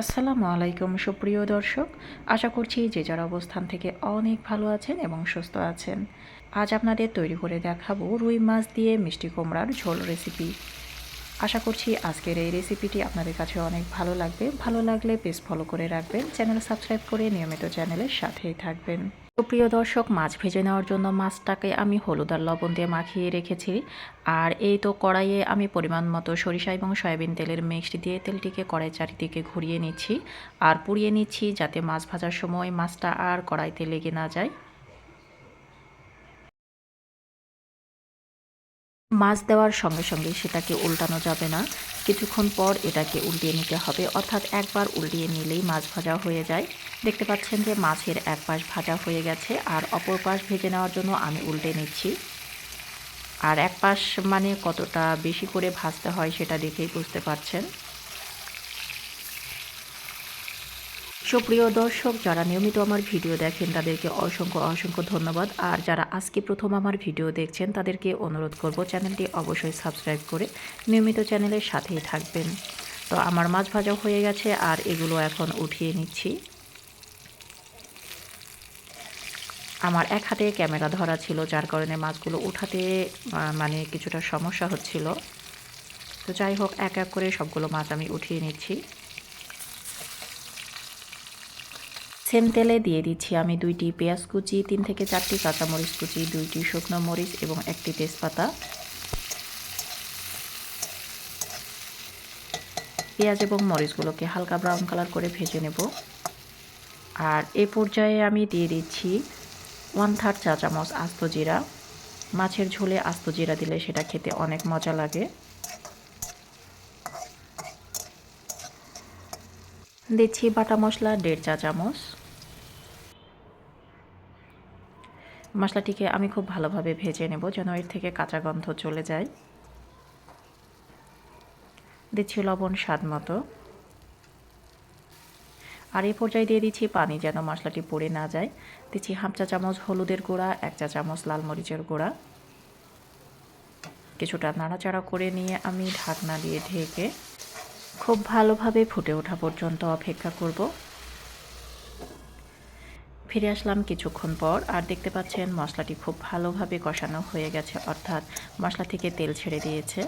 আসসালামু আলাইকুম, সুপ্রিয় দর্শক। আশা করছি যে যার অবস্থান থেকে অনেক ভালো আছেন এবং সুস্থ আছেন। আজ আপনাদের তৈরি করে দেখাবো রুই মাছ দিয়ে মিষ্টি কুমড়ার ঝোল রেসিপি আশা করছি আজকের এই রেসিপিটি আপনাদের কাছে অনেক ভালো লাগবে। ভালো লাগলে পেজ ফলো করে রাখবেন চ্যানেল সাবস্ক্রাইব করে নিয়মিত চ্যানেলের সাথেই থাকবেন। তো প্রিয় দর্শক, মাছ ভেজে নেওয়ার জন্য মাছটাকে আমি হলুদ আর লবণ দিয়ে মাখিয়ে রেখেছি। আর এই তো কড়াইয়ে আমি পরিমাণ মতো সরিষা এবং সয়াবিন তেলের মিক্সড দিয়ে তেলটিকে কড়াই চারিদিকে ঘুরিয়ে নিচ্ছি। আর পুড়িয়ে নিচ্ছি যাতে মাছ ভাজার সময় মাছটা আর কড়াইতে লেগে না যায়। মাছ দেওয়ার সঙ্গে সঙ্গে সেটাকে উল্টানো যাবে না। কিছুক্ষণ পর এটাকে উল্টিয়ে নিতে হবে। অর্থাৎ একবার উল্টিয়ে নিলেই মাছ ভাজা হয়ে যায়। দেখতে পাচ্ছেন যে মাছের এক পাশ ভাজা হয়ে গেছে আর অপর পাশ ভেজে নেওয়ার জন্য আমি উল্টে নিচ্ছি। আর এক পাশ মানে কতটা বেশি করে ভাজতে হয় সেটা দেখেই বুঝতে পারছেন। সুপ্রিয় দর্শক, যারা নিয়মিত আমার ভিডিও দেখেন, তাদেরকে অসংখ্য অসংখ্য ধন্যবাদ। আর যারা আজকে প্রথম আমার ভিডিও দেখছেন, তাদেরকে অনুরোধ করব চ্যানেলটি অবশ্যই সাবস্ক্রাইব করে নিয়মিত চ্যানেলের সাথেই থাকবেন। তো আমার মাছ ভাজা হয়ে গেছে, আর এগুলো এখন উঠিয়ে নিচ্ছি। আমার এক হাতে ক্যামেরা ধরা ছিল, যার কারণে মাছগুলো উঠাতে মানে কিছুটা সমস্যা হচ্ছিল। তো যাই হোক, এক এক করে সবগুলো মাছ আমি উঠিয়ে নিচ্ছি। সেম তেলে দিয়ে দিচ্ছি আমি দুইটি পেঁয়াজ কুচি, তিন থেকে চারটি কাঁচামরিচ কুচি, দুইটি শুকনো মরিচ এবং একটি তেজপাতা। পেঁয়াজ এবং মরিচগুলোকে হালকা ব্রাউন কালার করে ভেজে নেব। আর এ পর্যায়ে আমি দিয়ে দিচ্ছি ওয়ান থার্ড চা চামচ আস্ত জিরা। মাছের ঝোলে আস্ত জিরা দিলে সেটা খেতে অনেক মজা লাগে। দিচ্ছি বাটা মশলা, দেড় চা চামচ। মশলাটিকে আমি খুব ভালোভাবে ভেজে নেব যেন এর থেকে কাঁচা গন্ধ চলে যায়। দিচ্ছি লবণ স্বাদ মতো। আর এই পর্যায়ে দিয়ে দিচ্ছি পানি যেন মশলাটি পড়ে না যায়। দিচ্ছি হাফ চা চামচ হলুদের গুঁড়া, এক চা চামচ লাল মরিচের গুঁড়া। কিছুটা নাড়াচাড়া করে নিয়ে আমি ঢাকনা দিয়ে ঢেকে খুব ভালোভাবে ফুটে ওঠা পর্যন্ত অপেক্ষা করব। ফিরে আসলাম কিছুক্ষণ পর আর দেখতে পাচ্ছেন মশলাটি খুব ভালোভাবে কষানো হয়ে গেছে, অর্থাৎ মশলা থেকে তেল ছেড়ে দিয়েছে।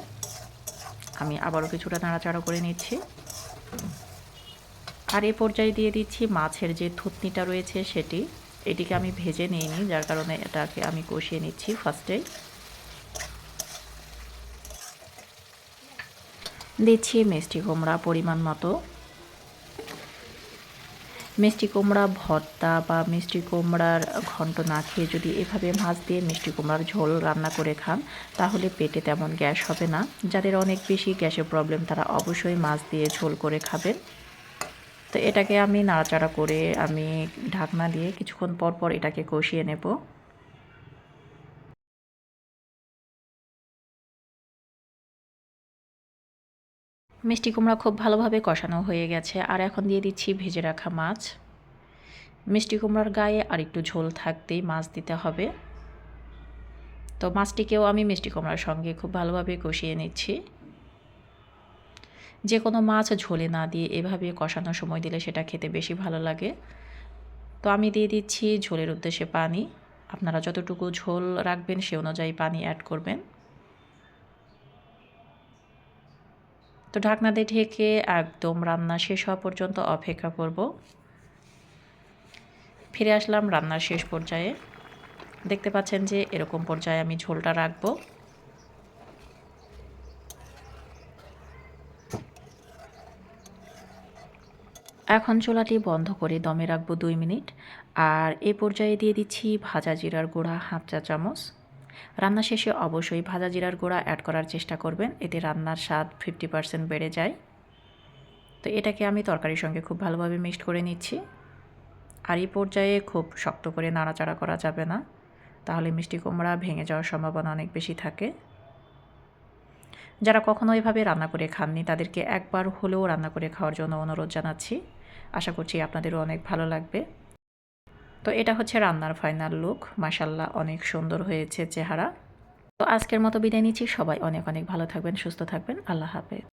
আমি আবারও কিছুটা নাড়াচাড়া করে নিচ্ছি। আর এ পর্যায়ে দিয়ে দিচ্ছি মাছের যে থুতনিটা রয়েছে সেটি। এটিকে আমি ভেজে নিইনি, যার কারণে এটাকে আমি কষিয়ে নিচ্ছি ফার্স্টেই। দিচ্ছি মিষ্টি কুমড়া পরিমাণ মতো। মিষ্টি কুমড়া ভর্তা বা মিষ্টি কুমড়ার ঘন্ট না খেয়ে যদি এভাবে মাছ দিয়ে মিষ্টি কুমড়ার ঝোল রান্না করে খান, তাহলে পেটে তেমন গ্যাস হবে না। যাদের অনেক বেশি গ্যাসের প্রবলেম, তারা অবশ্যই মাছ দিয়ে ঝোল করে খাবেন। তো এটাকে আমি নাড়াচাড়া করে আমি ঢাকনা দিয়ে কিছুক্ষণ পর পর এটাকে কষিয়ে নেব। মিষ্টি কুমড়া খুব ভালোভাবে কষানো হয়ে গেছে, আর এখন দিয়ে দিচ্ছি ভেজে রাখা মাছ। মিষ্টি কুমড়ার গায়ে আর একটু ঝোল থাকতেই মাছ দিতে হবে। তো মাছটিকেও আমি মিষ্টি কুমড়ার সঙ্গে খুব ভালোভাবে কষিয়ে নিচ্ছি। যে কোনো মাছ ঝোলে না দিয়ে এভাবে কষানোর সময় দিলে সেটা খেতে বেশি ভালো লাগে। তো আমি দিয়ে দিচ্ছি ঝোলের উদ্দেশ্যে পানি। আপনারা যতটুকু ঝোল রাখবেন সে অনুযায়ী পানি অ্যাড করবেন। তো ঢাকনা দিয়ে ঢেকে একদম রান্না শেষ হওয়া পর্যন্ত অপেক্ষা করব। ফিরে আসলাম রান্নার শেষ পর্যায়ে। দেখতে পাচ্ছেন যে এরকম পর্যায়ে আমি ঝোলটা রাখব। এখন চোলাটি বন্ধ করে দমে রাখব দুই মিনিট। আর এ পর্যায়ে দিয়ে দিচ্ছি ভাজা জিরার গুঁড়া হাফ চা চামচ। রান্না শেষে অবশ্যই ভাজা জিরার গুঁড়া অ্যাড করার চেষ্টা করবেন, এতে রান্নার স্বাদ ফিফটি পারসেন্ট বেড়ে যায়। তো এটাকে আমি তরকারির সঙ্গে খুব ভালোভাবে মিক্সড করে নিচ্ছি। আর এই পর্যায়ে খুব শক্ত করে নাড়াচাড়া করা যাবে না, তাহলে মিষ্টি কুমড়া ভেঙে যাওয়ার সম্ভাবনা অনেক বেশি থাকে। যারা কখনো এভাবে রান্না করে খাননি, তাদেরকে একবার হলেও রান্না করে খাওয়ার জন্য অনুরোধ জানাচ্ছি। আশা করছি আপনাদেরও অনেক ভালো লাগবে। তো এটা হচ্ছে রান্নার ফাইনাল লুক। মাসাল্লাহ অনেক সুন্দর হয়েছে চেহারা। তো আজকের মতো বিদায় নিচ্ছি। সবাই অনেক অনেক ভালো থাকবেন, সুস্থ থাকবেন। আল্লাহ হাফেজ।